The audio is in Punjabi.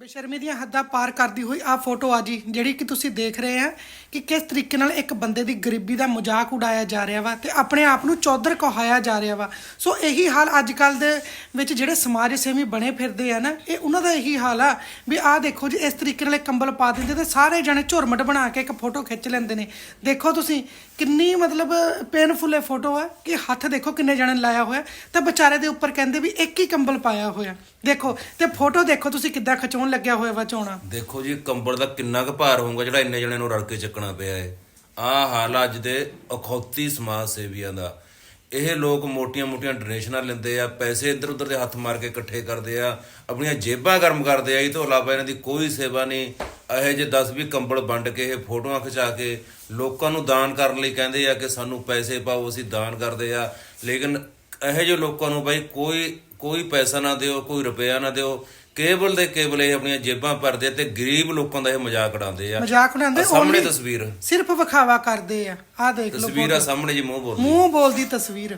ਬੇਸ਼ਰਮੀ ਦੀਆਂ ਹੱਦਾਂ ਪਾਰ ਕਰਦੀ ਹੋਈ ਆ ਫੋਟੋ ਆ ਜੀ, ਜਿਹੜੀ ਕਿ ਤੁਸੀਂ ਦੇਖ ਰਹੇ ਆ ਕਿ ਕਿਸ ਤਰੀਕੇ ਨਾਲ ਇੱਕ ਬੰਦੇ ਦੀ ਗਰੀਬੀ ਦਾ ਮਜ਼ਾਕ ਉਡਾਇਆ ਜਾ ਰਿਹਾ ਵਾ ਤੇ ਆਪਣੇ ਆਪ ਨੂੰ ਚੌਧਰ ਕਹਾਇਆ ਜਾ ਰਿਹਾ ਵਾ। ਸੋ ਇਹੀ ਹਾਲ ਅੱਜ ਕੱਲ ਦੇ ਵਿੱਚ ਜਿਹੜੇ ਸਮਾਜ ਸੇਵੀ ਬਣੇ ਫਿਰਦੇ ਆ ਨਾ, ਇਹ ਉਹਨਾਂ ਦਾ ਇਹੀ ਹਾਲ ਆ ਵੀ ਆਹ ਦੇਖੋ ਜੀ, ਇਸ ਤਰੀਕੇ ਨਾਲ ਕੰਬਲ ਪਾ ਦਿੰਦੇ ਤੇ ਸਾਰੇ ਜਣੇ ਝੁਰਮਟ ਬਣਾ ਕੇ ਇੱਕ ਫੋਟੋ ਖਿੱਚ ਲੈਂਦੇ ਨੇ। ਦੇਖੋ ਤੁਸੀਂ ਕਿੰਨੀ ਮਤਲਬ ਪੇਨਫੁਲ ਇਹ ਫੋਟੋ ਆ ਕਿ ਹੱਥ ਦੇਖੋ ਕਿੰਨੇ ਜਣੇ ਲਾਇਆ ਹੋਇਆ ਤੇ ਵਿਚਾਰੇ ਦੇ ਉੱਪਰ ਕਹਿੰਦੇ ਵੀ ਇੱਕ ਹੀ ਕੰਬਲ ਪਾਇਆ ਹੋਇਆ। ਦੇਖੋ, ਤੇ ਫੋਟੋ ਦੇਖੋ ਤੁਸੀਂ ਕਿੱਦਾਂ ਖਿਚਾਉਣ ਲੱਗਿਆ ਹੋਇਆ ਵਾ ਚੋਣਾ ਦੇਖੋ ਜੀ, ਕੰਬਲ ਦਾ ਕਿੰਨਾ ਕੁ ਭਾਰ ਹੋਊਗਾ ਜਿਹੜਾ ਇੰਨੇ ਜਣੇ ਨੂੰ ਰਲ ਕੇ ਚੱਕਣਾ ਪਿਆ ਹੈ ਆਹ ਹਾਲ ਅੱਜ ਦੇ ਅਖੌਤੀ ਸਮਾਜ ਸੇਵੀਆਂ ਦਾ। ਇਹ ਲੋਕ ਮੋਟੀਆਂ-ਮੋਟੀਆਂ ਡੋਨੇਸ਼ਨਾਂ ਲੈਂਦੇ ਆ, ਪੈਸੇ ਇੱਧਰ ਉੱਧਰ ਦੇ ਹੱਥ ਮਾਰ ਕੇ ਇਕੱਠੇ ਕਰਦੇ ਆ, ਆਪਣੀਆਂ ਜੇਬਾਂ ਗਰਮ ਕਰਦੇ ਆ, ਇਹ ਤੋਂ ਇਲਾਵਾ ਇਹਨਾਂ ਦੀ ਕੋਈ ਸੇਵਾ ਨਹੀਂ। ਇਹ ਜੇ 10 ਵੀ ਕੰਬਲ ਵੰਡ ਕੇ ਇਹ ਫੋਟੋਆਂ ਖਿਚਾ ਕੇ ਲੋਕਾਂ ਨੂੰ ਦਾਨ ਕਰਨ ਲਈ ਕਹਿੰਦੇ ਆ ਕਿ ਸਾਨੂੰ ਪੈਸੇ ਪਾਓ, ਅਸੀਂ ਦਾਨ ਕਰਦੇ ਆ। ਲੇਕਿਨ ਇਹੋ ਜਿਹੇ ਲੋਕਾਂ ਨੂੰ ਬਾਈ ਕੋਈ ਕੋਈ ਪੈਸਾ ਨਾ ਦਿਓ ਕੋਈ ਰੁਪਿਆ ਨਾ ਦਿਓ। ਕੇਵਲ ਦੇ ਕੇਵਲ ਇਹ ਆਪਣੀਆਂ ਜੇਬਾਂ ਭਰਦੇ ਆ ਤੇ ਗਰੀਬ ਲੋਕਾਂ ਦਾ ਇਹ ਮਜ਼ਾਕ ਉਡਾਉਂਦੇ ਆ। ਮਜ਼ਾਕ ਉਡਾਉਂਦੇ, ਸਾਹਮਣੇ ਤਸਵੀਰ। ਸਿਰਫ ਵਿਖਾਵਾ ਕਰਦੇ ਆ। ਆਹ ਦੇਖ ਲਓ ਤਸਵੀਰ ਆ ਸਾਹਮਣੇ ਜੀ ਮੂੰਹ ਬੋਲ ਮੂੰਹ ਬੋਲਦੀ ਤਸਵੀਰ।